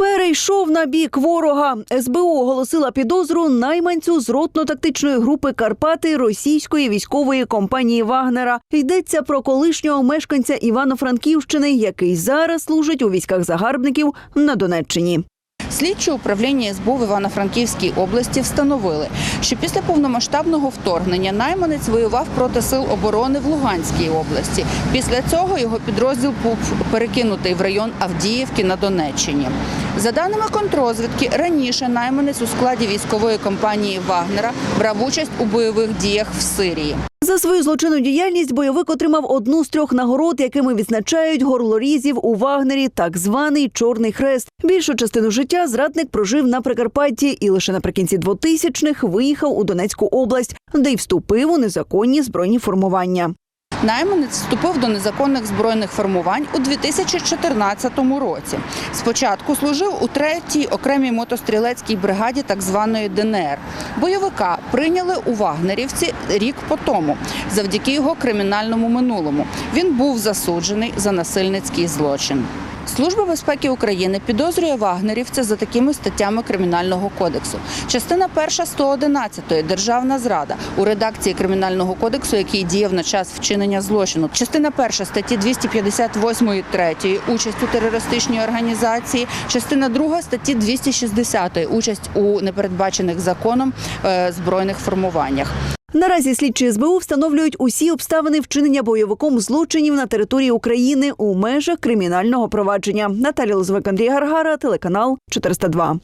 Перейшов на бік ворога. СБУ оголосила підозру найманцю з ротно-тактичної групи Карпати російської військової компанії Вагнера. Йдеться про колишнього мешканця Івано-Франківщини, який зараз служить у військах загарбників на Донеччині. Слідчі управління СБУ в Івано-Франківській області встановили, що після повномасштабного вторгнення найманець воював проти сил оборони в Луганській області. Після цього його підрозділ був перекинутий в район Авдіївки на Донеччині. За даними контрозвідки, раніше найманець у складі військової компанії Вагнера брав участь у бойових діях в Сирії. За свою злочинну діяльність бойовик отримав одну з трьох нагород, якими відзначають горлорізів у Вагнері, так званий Чорний Хрест. Більшу частину життя зрадник прожив на Прикарпатті і лише наприкінці 2000-х виїхав у Донецьку область, де й вступив у незаконні збройні формування. Найманець вступив до незаконних збройних формувань у 2014 році. Спочатку служив у третій окремій мотострілецькій бригаді так званої ДНР. Бойовика прийняли у Вагнерівці рік по тому, завдяки його кримінальному минулому. Він був засуджений за насильницький злочин. Служба безпеки України підозрює вагнерівця за такими статтями кримінального кодексу. Частина перша 111 державна зрада у редакції кримінального кодексу, який діяв на час вчинення злочину. Частина перша статті 258 3 участь у терористичній організації. Частина друга статті 260 участь у непередбачених законом е, збройних формуваннях. Наразі слідчі СБУ встановлюють усі обставини вчинення бойовиком злочинів на території України у межах кримінального провадження. Наталія Лозовик, Андрій Гаргара, телеканал 402.